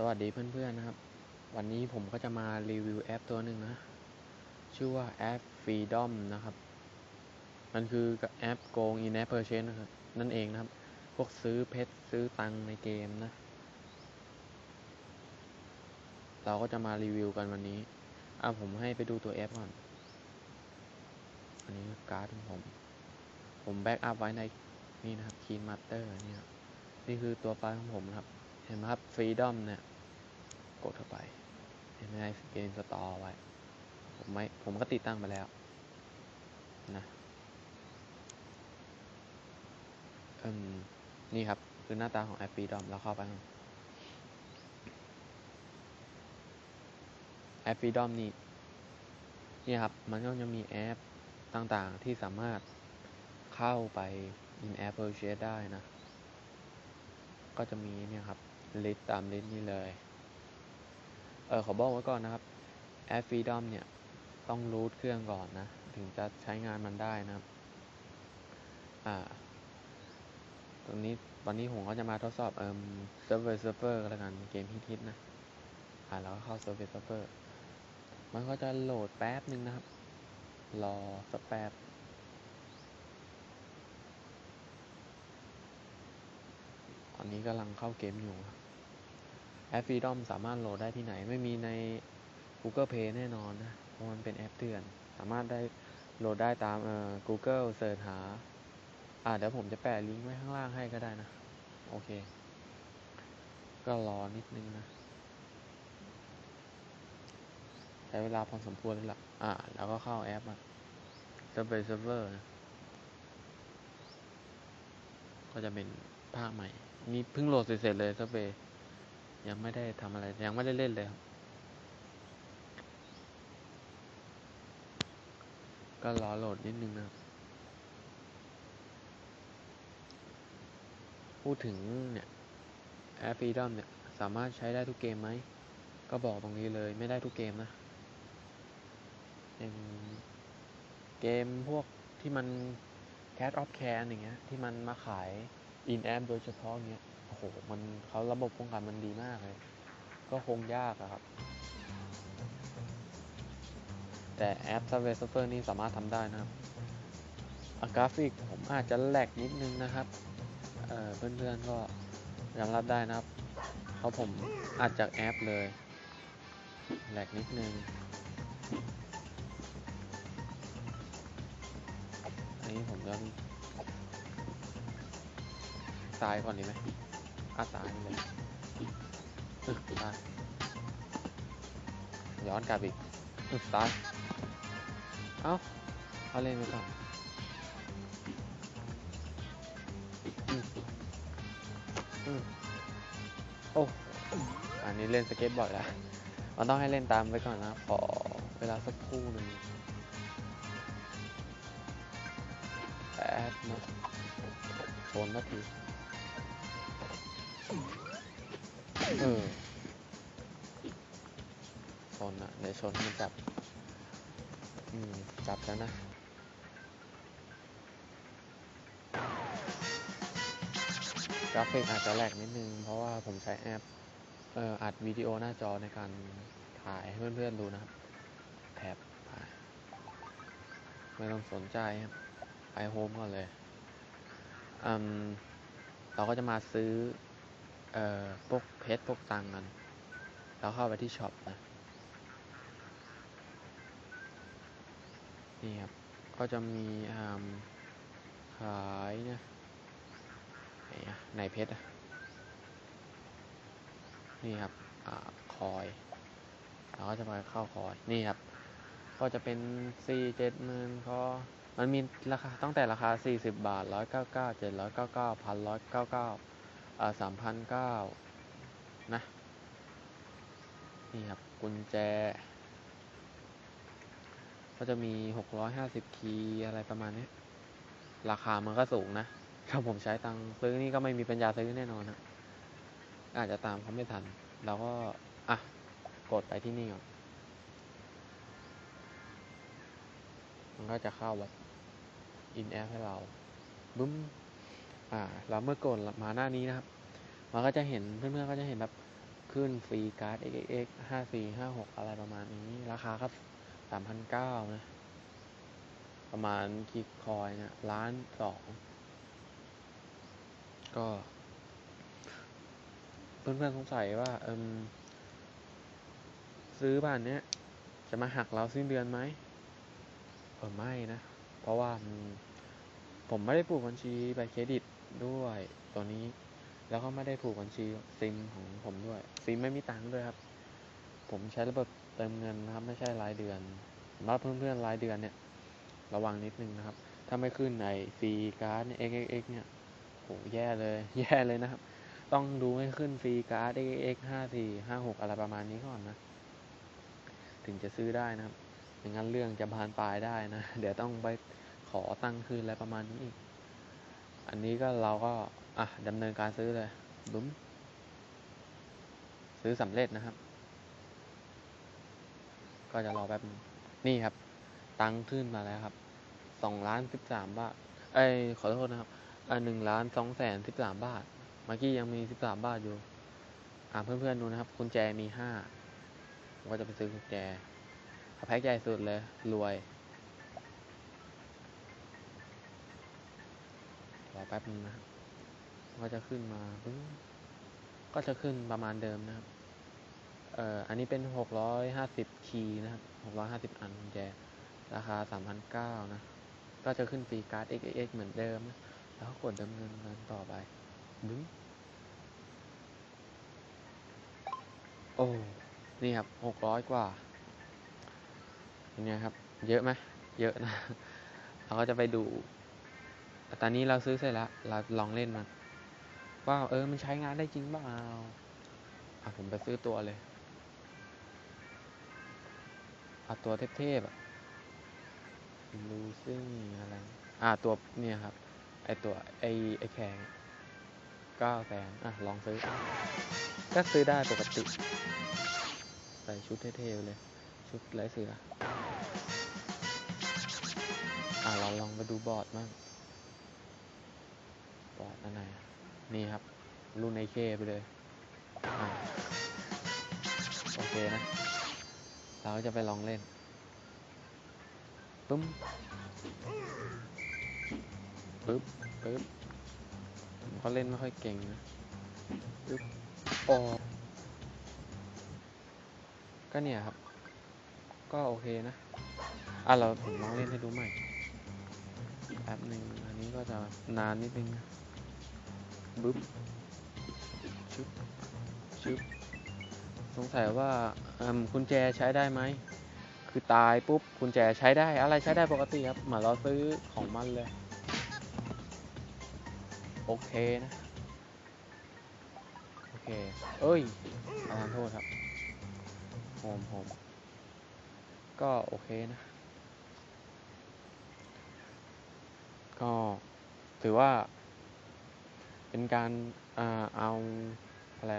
สวัสดีเพื่อนๆนะครับ วันนี้ผมก็จะมารีวิวแอปตัวหนึ่งนะ ชื่อว่าแอป Freedom นะครับ มันคือแอปโกง in app purchase นะครับนั่นเองนะครับ พวกซื้อเพชรซื้อตังในเกมนะ เราก็จะมารีวิวกันวันนี้อะผมให้ไปดูตัวแอปก่อน อันนี้การ์ดของผม ผมแบ็กอัพไว้ในนี่นะครับ Key Master เนี่ยนี่คือตัวไฟล์ของผมนะครับ เห็นไหมครับ Freedom เนี่ย กดเข้าไป เห็นไหมเกมสตอไว้ ผมไม่ผมก็ติดตั้งไปแล้ว นะอืมนี่ครับ คือหน้าตาของแอป Freedom เราเข้าไปครับแอป Freedom นี่นี่ครับ มันก็จะมีแอปต่างๆ ที่สามารถเข้าไป in app purchase ได้นะ ก็จะมีเนี่ยครับ ลิสต์ตามลิสต์นี้เลย เออขอบอกไว้ก่อนนะครับแอป Freedom เนี่ย ต้องรูทเครื่องก่อนนะ ถึงจะใช้งานมันได้นะครับ อ่า ตรงนี้วันนี้ผมก็จะมาทดสอบเอ่อเซิร์ฟเวอร์เซิร์ฟเวอร์กันแล้วกันเกมฮิตๆนะ อ่าแล้วก็เข้าเซิร์ฟเวอร์เซิร์ฟเวอร์มันก็จะโหลดแป๊บหนึ่งนะครับ รอสักแป๊บ ตอ นี้กำลังเข้าเกมอยู่แอป Freedom สามารถโหลดได้ที่ไหน ไม่มีใน Google Play แน่นอนนะ เพราะมันเป็นแอปเถื่อน สามารถได้โหลดได้ตามเอ่อ Google เสิร์ชหา อ่าเดี๋ยวผมจะแปะลิงก์ไว้ข้างล่างให้ก็ได้นะ โอเค ก็รอนิดนึงนะ ใช้เวลาพอสมควรเลยล่ะ อ่า แล้วก็เข้าแอปอะเซิร์ฟเวอร์เซิร์ฟเวอร์นะ ก็จะเป็นภาคใหม่ นี่เพิ่งโหลดเสร็จเลยเซิร์ฟเวย์ยังไม่ได้ทำอะไร ยังไม่ได้เล่นเลยครับก็รอโหลดนิดนึงนะครับ พูดถึงเนี่ยแอป Freedom เนี่ย สามารถใช้ได้ทุกเกมไหม ก็บอกตรงนี้เลยไม่ได้ทุกเกมนะอย่างเกมพวกที่มัน Cat of Can อย่างเงี้ย ที่มันมาขาย in app โดยเฉพาะเงี้ยโอ้โหมันเขาระบบป้องกันมันดีมากเลย ก็คงยากอะครับ แต่แอป Subway Surfer นี่สามารถทำได้นะครับอะกราฟิกผมอาจจะแหลกนิดนึงนะครับเเพื่อนๆก็ยอมรับได้นะครับ เพราะผมอัดจากแอปเลยแหลกนิดนึงอันนี้ผมจะ ซ้ายก่อนดีไหมอาซ้ายไปเลยอึกซ้ายย้อนกลับอีกอึกซ้าย เอ้า เอาเล่นไปก่อนโอ้ อันนี้เล่นสเก็ตบอร์ดแล้ว มันต้องให้เล่นตามไว้ก่อนนะขอเวลาสักครู่หนึ่งแป๊บนะชนนาที เออชนอะเดี๋ยวชนมันจับ อืม จับแล้วนะกราฟิกอาจจะแหลกนิดนึง เพราะว่าผมใช้แอปเอ่ออัดวิดีโอหน้าจอในการถ่ายให้เพื่อนๆดูนะครับ แท็บไปไม่ต้องสนใจครับ ไปโฮมก่อนเลย อืม เราก็จะมาซื้อ เอ่อพวกเพชรพวกตังกัน แล้วเข้าไปที่ช็อปนะ นี่ครับ ก็จะมีอ่าขายนี่ยไหนอะไหนเพชรอะนี่ครับอ่าคอยเราก็จะไปเข้าคอยนี่ครับ ก็จะเป็นสี่เจ็ดหมื่นคอมันมีราคาตั้งแต่ราคาสี่สิบบาทร้อยเก้าเก้าเจ็ดร้อยเก้าเก้าพันร้อยเก้าเก้า สามพันเก้านะ นี่ครับ กุญแจ ก็จะมีหกร้อยห้าสิบคีย์อะไรประมาณนี้ ราคามันก็สูงนะ ถ้าผมใช้ตังค์ซื้อนี่ก็ไม่มีปัญญาซื้อแน่นอนนะอาจจะตามเขาไม่ทัน เราก็ อะ กดไปที่นี่ก่อน มันก็จะเข้าแบบ in app ให้เรา บึ้ม อ่าแล้วเมื่อกดมาหน้านี้นะครับมันก็จะเห็นเพื่อนๆก็จะเห็นแบบขึ้นฟรีการ์ด xxx ห้าสี่ห้าหกอะไรประมาณนี้ ราคาครับสามพันเก้านะ ประมาณคิกคอยเนี่ยล้านสองก็ เพื่อนๆสงสัยว่าเอิมซื้อบ้านเนี้ย จะมาหักเราสิ้นเดือนไหมเออไม่นะ เพราะว่าผมไม่ได้ผูกบัญชีบัตรเครดิต ด้วยตัวนี้ แล้วก็ไม่ได้ผูกบัญชีซิมของผมด้วยซิมไม่มีตังค์ด้วยครับ ผมใช้ระบบเติมเงินนะครับ ไม่ใช่รายเดือนสำหรับเพื่อนๆรายเดือนเนี่ย ระวังนิดนึงนะครับ ถ้าไม่ขึ้นในฟรีการ์ด xxx เอ็กเนี่ยโหแย่เลย แย่เลยนะครับ ต้องดูให้ขึ้นฟรีการ์ด xxx ห้าสี่ห้าหกอะไรประมาณนี้ก่อนนะ ถึงจะซื้อได้นะครับไม่งั้นเรื่องจะบานปลายได้นะ เดี๋ยวต้องไปขอตั้งคืนอะไรประมาณนี้อีก อันนี้ก็เราก็อะดำเนินการซื้อเลยบุ้มซื้อสำเร็จนะครับ ก็จะรอแป๊บนี่ครับ ตังค์ขึ้นมาแล้วครับสองล้านสิบสามบาท เอ้ยขอโทษนะครับอ่าหนึ่งล้านสองแสนสิบสามบาทเมื่อกี้ยังมีสิบสามบาทอยู่ อ่าเพื่อนๆดูนะครับกุญแจมีห้าผมก็จะไปซื้อกุญแจแพ็คใหญ่สุดเลย รวย อแป๊บนึงนะครับ ก็จะขึ้นมาปึ๊บก็จะขึ้นประมาณเดิมนะครับ เอ่อ อันนี้เป็นหกร้อยห้าสิบคีย์นะครับหกร้อยห้าสิบอันแจราคาสามพันเก้านะ ก็จะขึ้นฟรีการ์ด XX เหมือนเดิมนะ แล้วก็กดดำเนินการต่อไปบึ้งโอ้ นี่ครับหกร้อยกว่าเป็นไงครับ เยอะไหม เยอะนะ เราก็จะไปดู ตอนนี้เราซื้อเสร็จแล้ว เราลองเล่นมันว่าเออ มันใช้งานได้จริงเปล่าอะผมไปซื้อตัวเลยเอาตัวเทพๆอะลูซิ่งอะไร อ่าตัวเนี่ยครับ ไอตัวไอไอแข็งเก้าแสนอะ ลองซื้อ ก็ซื้อได้ปกติ ใส่ชุดเท่ๆเลย ชุดไรเสือ อะเราลองไปดูบอร์ดบ้าง บอร์ดอันไหนนี่ครับ รุ่นไอเคไปเลยอโอเคนะ เราก็จะไปลองเล่นปึ้มปึ๊บปึ๊บผมก็เล่นไม่ค่อยเก่งนะปึ๊บโอก็เนี่ยครับ ก็โอเคนะ อะเราผมลองเล่นให้ดูใหม่แป๊บหนึ่งอันนี้ก็จะนานนิดนึงนะ บึ๊บชึบชึบสงสัยว่าเอิ่มกุญแจใช้ได้ไหม คือตายปุ๊บกุญแจใช้ได้อะไรใช้ได้ปกติครับเหมือนเราซื้อของมันเลย โอเคนะ โอเค เอ้ยประทานโทษครับโฮมโฮมก็โอเคนะ ก็ถือว่า เป็นการอ่าเอาอะไร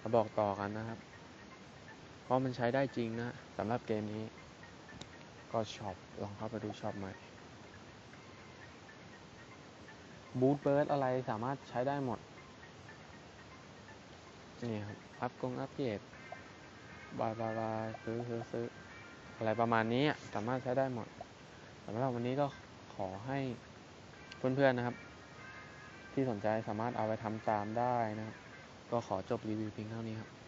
มาบอกต่อกันนะครับ เพราะมันใช้ได้จริงนะสำหรับเกมนี้ ก็ช็อปลองเข้าไปดูช็อปใหม่บูทเบิร์ดอะไรสามารถใช้ได้หมด นี่ครับ อัพกงอัพเกรดบายบายบายซื้อซื้อซื้ออะไรประมาณนี้สามารถใช้ได้หมดสำหรับวันนี้ก็ขอให้เพื่อนๆนะครับ ที่สนใจสามารถเอาไปทำตามได้นะครับ ก็ขอจบรีวิวเพียงเท่านี้ครับ